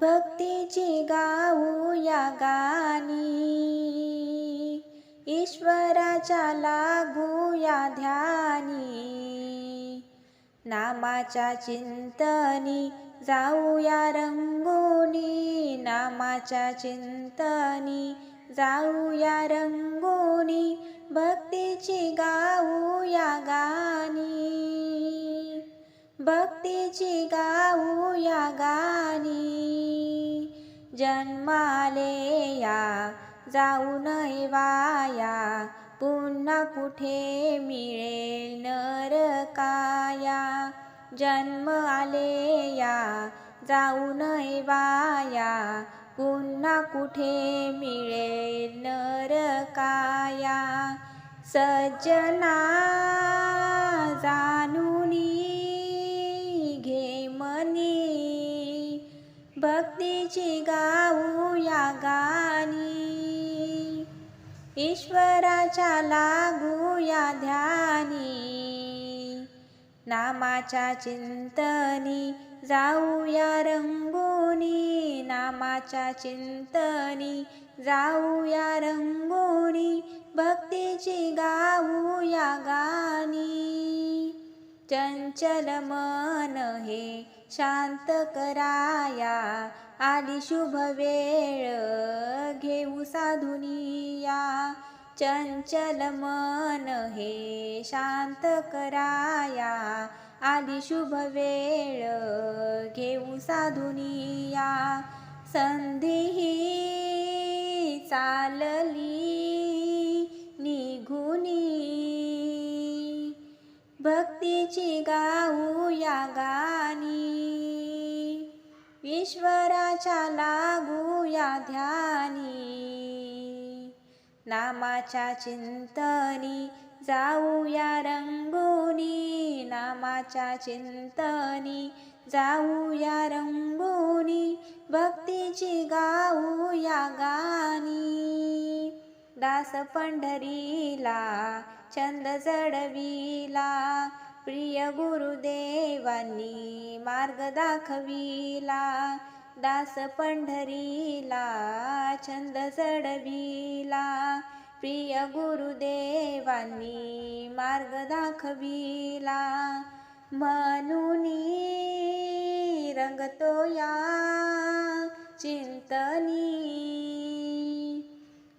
भक्तीची गाऊया गाणी. ईश्वराच्या लागूया ध्यानी. नामाच्या चिंतनी जाऊया रंगोनी. नामाच्या चिंतनी जाऊया रंगोनी. भक्तीची गाऊया गाणी. भक्तीची गाऊया गाणी. जन्माले या जाऊ नये वाया पुन्हा कुठे मिळेल नरकाया जन्म आले या जाऊ नये वाया पुन्हा कुठे मिळेल नरकाया सज्जना भक्तीची गाऊया गाणी ईश्वराच्या लागूया ध्यानी. नामाच्या चिंतनी जाऊया रंगोणी नामाच्या चिंतनी जाऊया रंगोणी भक्तीची गाऊया गाणी चंचल मन हे शांत कराया आली शुभ वेळ घेऊ साधुनिया. चंचल मन हे शांत कराया आली शुभ वेळ घेऊ साधुनिया. संधी ही चालली निघुनी भक्तीची गाऊया गाणी. ईश्वराच्या लागूया ध्यानी. नामाच्या चिंतनी जाऊया रंगोनी. नामाच्या चिंतनी जाऊया रंगोनी. भक्तीची गा दास पंढरीला छंद जडविला प्रिय गुरुदेवांनी मार्ग दाखविला. दास पंढरीला छंद जडविला प्रिय गुरुदेवांनी मार्ग दाखविला. म्हणून रंगतो या चिंतनी.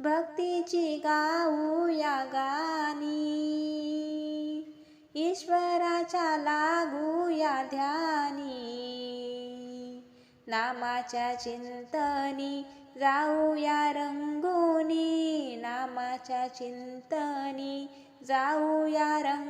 भक्तीची गाऊया गाणी. ईश्वराच्या लागूया ध्यानी. नामाच्या चिंतनी जाऊया रंगोनी. नामाच्या चिंतनी जाऊया रंग